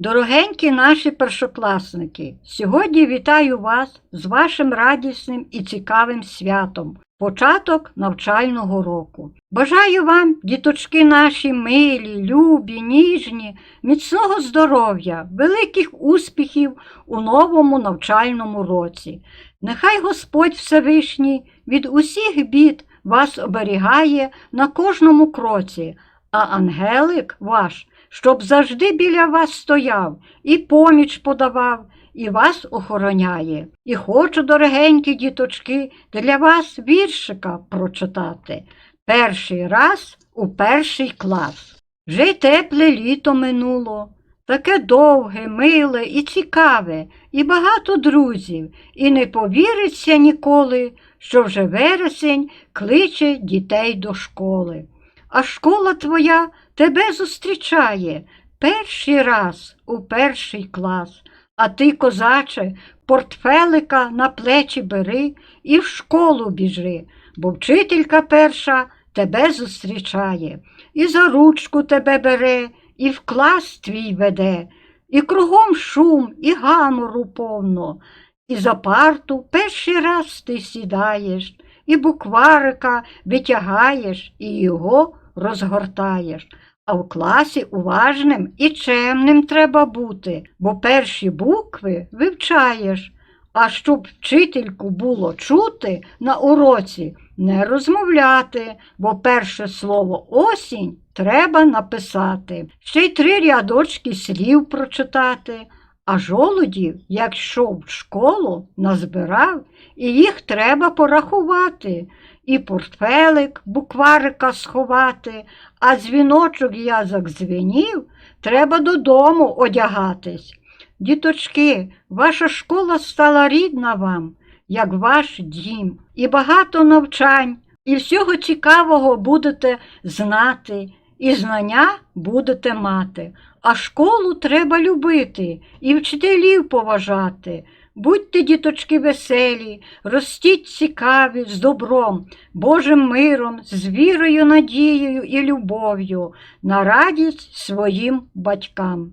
Дорогенькі наші першокласники, сьогодні вітаю вас з вашим радісним і цікавим святом, початок навчального року. Бажаю вам, діточки наші милі, любі, ніжні, міцного здоров'я, великих успіхів у новому навчальному році. Нехай Господь Всевишній від усіх бід вас оберігає на кожному кроці, а ангелик ваш щоб завжди біля вас стояв і поміч подавав, і вас охороняє. І хочу, дорогенькі діточки, для вас віршика прочитати. Перший раз у перший клас. Вже й тепле літо минуло, таке довге, миле і цікаве, і багато друзів, і не повіриться ніколи, що вже вересень кличе дітей до школи. А школа твоя тебе зустрічає перший раз у перший клас. А ти, козаче, портфелика на плечі бери і в школу біжи, бо вчителька перша тебе зустрічає, і за ручку тебе бере, і в клас твій веде, і кругом шум, і гамору повно, і за парту перший раз ти сідаєш, і букварика витягаєш, і його розгортаєш. А в класі уважним і чемним треба бути, бо перші букви вивчаєш. А щоб вчительку було чути на уроці, не розмовляти, бо перше слово осінь треба написати, ще й три рядочки слів прочитати. А жолудів, як йшов в школу, назбирав, і їх треба порахувати, і портфелик, букварика сховати, а дзвіночок язик дзвенів, треба додому одягатись. Діточки, ваша школа стала рідна вам, як ваш дім, і багато навчань, і всього цікавого будете знати, і знання будете мати. А школу треба любити і вчителів поважати. Будьте, діточки, веселі, ростіть цікаві з добром, Божим миром, з вірою, надією і любов'ю, на радість своїм батькам.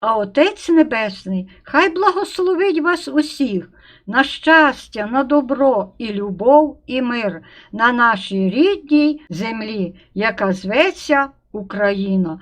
А Отець Небесний, хай благословить вас усіх на щастя, на добро і любов, і мир на нашій рідній землі, яка зветься Україна.